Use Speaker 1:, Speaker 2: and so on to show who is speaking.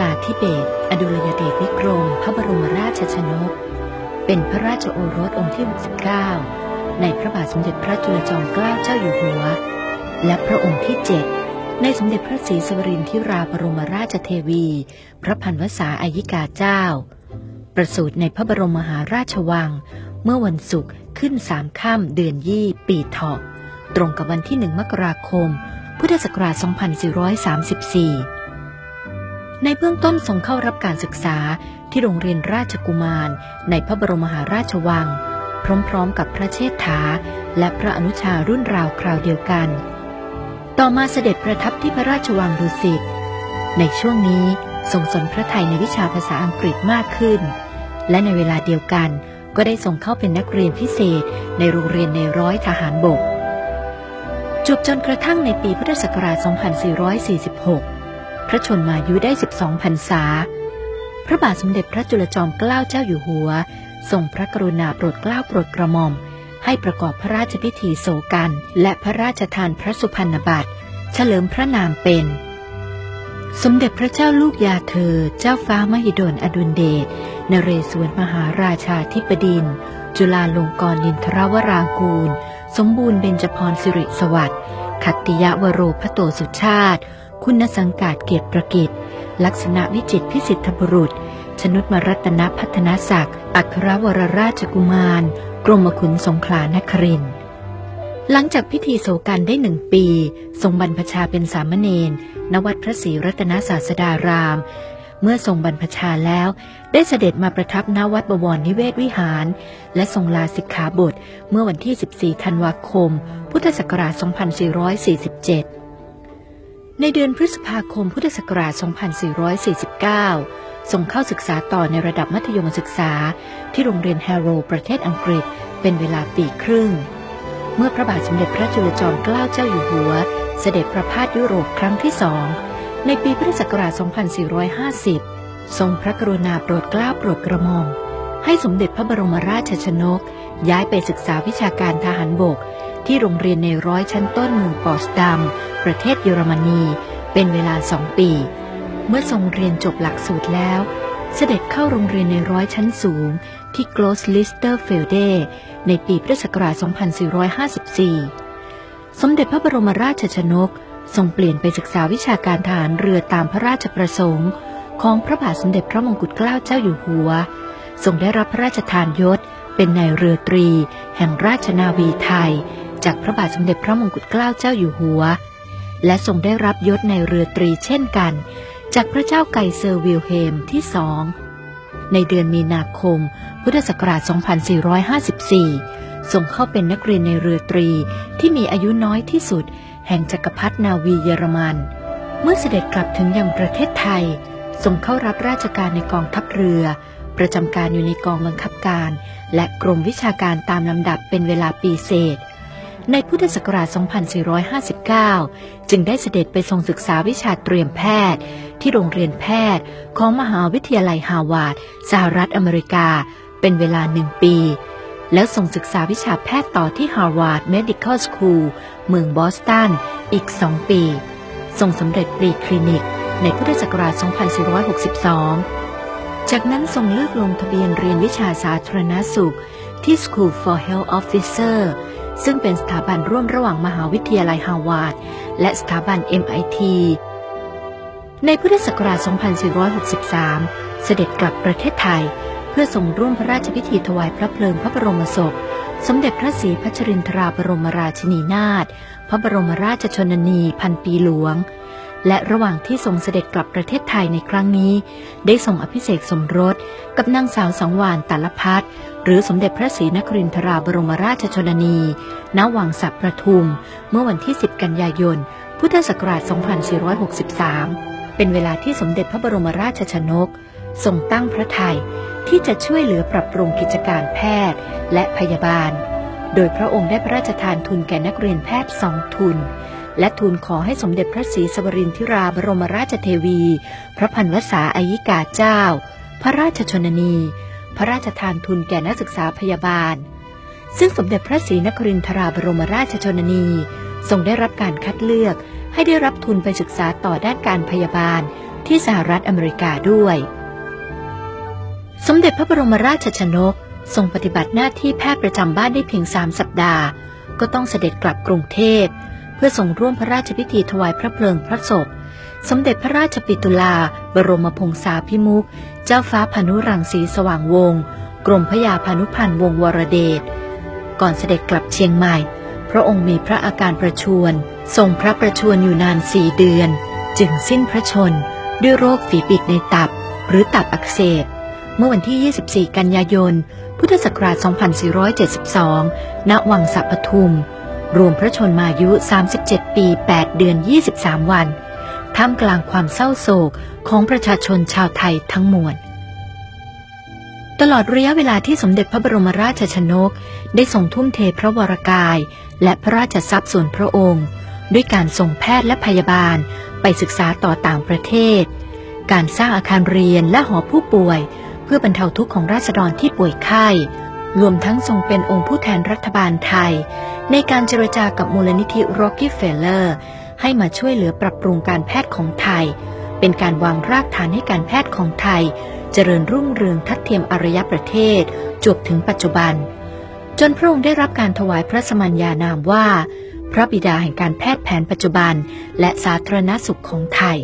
Speaker 1: ลาธิเบศอดุลยเดชวิกรม พระบรมราชชนก เป็นพระราชโอรสองค์ที่ 69 ในพระบาทสมเด็จพระจุลจอมเกล้าเจ้าอยู่หัว และพระองค์ที่ 7 ในสมเด็จพระศรีสวรินทราบรมราชเทวี พระพันวษาอายิกาเจ้า ประสูติในพระบรมมหาราชวัง เมื่อวันศุกร์ขึ้นสามค่ำเดือนยี่ ปีเถาะตรงกับวันที่หนึ่งมกราคม พุทธศักราช 2434 ในเบื้องต้นทรงเข้ารับการศึกษาที่โรงเรียนราชกุมารในพระบรมมหาราชวัง พร้อมๆกับพระเชษฐา และพระอนุชารุ่นราวคราวเดียวกัน ต่อมาเสด็จประทับที่พระราชวังดุสิตในช่วงนี้ทรงสนพระไทยในวิชาภาษาอังกฤษมากขึ้น และในเวลาเดียวกันก็ได้ส่งเข้าเป็นนักเรียนพิเศษในโรงเรียนในร้อยทหารบก จบจนกระทั่งในปีพุทธศักราช 2446 พระชนมายุได้ 12พรรษา พระบาทสมเด็จพระจุลจอมเกล้าเจ้าอยู่หัว ทรงพระกรุณาโปรดเกล้าโปรดกระหม่อม ให้ประกอบพระราชพิธีโศกัน และพระราชทานพระสุพรรณบัตรเฉลิมพระนามเป็น สมเด็จพระเจ้าลูกยาเธอ เจ้าฟ้ามหิดลอดุลเดชนเรศวรมหาราชาธิปดิน จุฬาลงกรณ์นินทรวรางกูล สมบูรณ์เบญจพรสิริสวัสดิ์ขัตติยวโรพโตสุชาติ คุณสังกาดเกียรติประกิตลักษณะวิจิตพิสิทธบุรุษ ชนุตมรัตนพัฒนศักดิ์ อัครวรราชกุมาร กรมขุนสงขลานคริน หลังจากพิธีโศกันได้หนึ่งปี ทรงบรรพชาเป็นสามเณรณวัดพระศรีรัตนศาสดาราม เมื่อทรงบรรพชาแล้ว ได้เสด็จมาประทับณวัดบวรนิเวศวิหาร และทรงลาสิกขาบท เมื่อวันที่ 14 ธันวาคม พุทธศักราช 2447 ในเดือนพฤษภาคมพุทธศักราช 2449ทรงเข้าศึกษาต่อในระดับมัธยมศึกษา ที่โรงเรียนแฮโรประเทศอังกฤษ เป็นเวลาปีครึ่ง เมื่อพระบาทสมเด็จพระจุลจอมเกล้าเจ้าอยู่หัว เสด็จประพาสยุโรปครั้งที่สอง ในปีพุทธศักราช 2450 ทรงพระกรุณาโปรดเกล้าโปรดกระหม่อม ให้สมเด็จพระบรมราชชนก ย้ายไปศึกษาวิชาการทหารบก ที่โรงเรียนในร้อยชั้นต้นเมืองปอสดัมประเทศเยอรมนี เป็นเวลาสองปี เมื่อทรงเรียนจบหลักสูตรแล้ว เสด็จเข้าโรงเรียนในร้อยชั้นสูง ที่โกลสลิสเตอร์เฟลเดในปีพุทธศักราช 2454 สมเด็จพระบรมราชชนกทรงเปลี่ยนไปศึกษาวิชาการทหารเรือตามพระราชประสงค์ ของพระบาทสมเด็จพระมงกุฎเกล้าเจ้าอยู่หัว ทรงได้รับพระราชทานยศ เป็นนายเรือตรี แห่งราชนาวีไทย จากพระบาทสมเด็จพระมงกุฎเกล้าเจ้าอยู่หัว และทรงได้รับยศในเรือตรีเช่นกัน จากพระเจ้าไกเซอร์วิลเฮมที่สองในเดือนมีนาคม พุทธศักราช 2454 ส่งเข้าเป็นนักเรียนในเรือตรีที่มีอายุน้อยที่สุด แห่งจักรพรรดินาวีเยอรมัน เมื่อเสด็จกลับถึงยังประเทศไทยทรงเข้ารับราชการในกองทัพเรือ ประจำการอยู่ในกองบังคับการ และกรมวิชาการตามลำดับเป็นเวลาปีเศษ ในพุทธศักราช 2459 จึงได้เสด็จไปทรงศึกษาวิชาเตรียมแพทย์ ที่โรงเรียนแพทย์ของมหาวิทยาลัยฮาวาดสหรัฐอเมริกา เป็นเวลาหนึ่งปี แล้วส่งศึกษาวิชาแพทย์ต่อที่ Harvard Medical School เมืองบอสตัน อีกสองปีทรงสำเร็จปรีคลินิก ในพุทธศักราช 2462 จากนั้นทรงเลือกลงทะเบียนเรียนวิชาสาธารณสุข ที่ School for Health Officer ซึ่งเป็นสถาบันร่วมระหว่างมหาวิทยาลัยฮาวาดและสถาบัน MIT ในพุทธศักราช 2463 เสด็จกลับประเทศไทย เพื่อทรงร่วมพระราชพิธีถวายพระเพลิงพระบรมศพ สมเด็จพระศรีพัชรินทราบรมราชินีนาถพระบรมราชชนนีพันปีหลวง และระหว่างที่ทรงเสด็จกลับประเทศไทยในครั้งนี้ ได้ทรงอภิเษกสมรสกับนางสาวสังวานตัลพัฒหรือสมเด็จพระศรีนครินทราบรมราชชนนี ณ วังสับประทุม เมื่อวันที่ 10 กันยายน พุทธศักราช 2463 เป็นเวลาที่สมเด็จพระบรมราชชนกทรงตั้งพระทัยที่จะช่วยเหลือปรับปรุงกิจการแพทย์และพยาบาล โดยพระองค์ได้พระราชทานทุนแก่นักเรียนแพทย์สองทุน และทูลขอให้สมเด็จพระศรีสวรินทิราบรมราชเทวี พระพันวษาอายิกาเจ้า พระราชชนนี พระราชทานทุนแก่นักศึกษาพยาบาล ซึ่งสมเด็จพระศรีนครินทราบรมราชชนนี ทรงได้รับการคัดเลือกให้ได้รับทุนไปศึกษาต่อด้านการพยาบาลที่สหรัฐอเมริกาด้วย สมเด็จพระบรมราชชนกทรงปฏิบัติหน้าที่แพทย์ประจำบ้านได้เพียงสามสัปดาห์ ก็ต้องเสด็จกลับกรุงเทพ เพื่อส่งร่วมพระราชพิธีถวายพระเพลิงพระศพ สมเด็จพระราชปิตุลา บรมพงษาภิมุข เจ้าฟ้าพานุรังสีสว่างวงศ์กรมพระยาพานุพันธ์วงศ์วรเดช ก่อนเสด็จกลับเชียงใหม่ พระองค์มีพระอาการประชวรทรงพระประชวรอยู่นานสี่เดือน จึงสิ้นพระชน ด้วยโรคฝีบิดในตับ หรือตับอักเสบ เมื่อวันที่ 24 กันยายน พุทธศักราช 2472 ณ วังสะปทุม รวมพระชนมายุ 37 ปี 8 เดือน 23 วัน ท่ามกลางความเศร้าโศกของประชาชนชาวไทยทั้งมวล ตลอดระยะเวลาที่สมเด็จพระบรมราชชนก ได้ทรงทุ่มเทพระวรกาย และพระราชทรัพย์ส่วนพระองค์ ด้วยการส่งแพทย์และพยาบาลไปศึกษาต่อต่างประเทศ การสร้างอาคารเรียนและหอผู้ป่วย เพื่อบรรเทาทุกข์ของราษฎรที่ป่วยไข้ รวมทั้งทรงเป็นองค์ผู้แทนรัฐบาลไทย ในการเจรจากับมูลนิธิ Rockefeller ให้มาช่วยเหลือปรับปรุงการแพทย์ของไทย เป็นการวางรากฐานให้การแพทย์ของไทย เจริญรุ่งเรืองทัดเทียมอารยประเทศ จวบถึงปัจจุบัน จนพระองค์ได้รับการถวายพระสมัญญานามว่า พระบิดาแห่งการแพทย์แผนปัจจุบัน และสาธารณสุขของไทย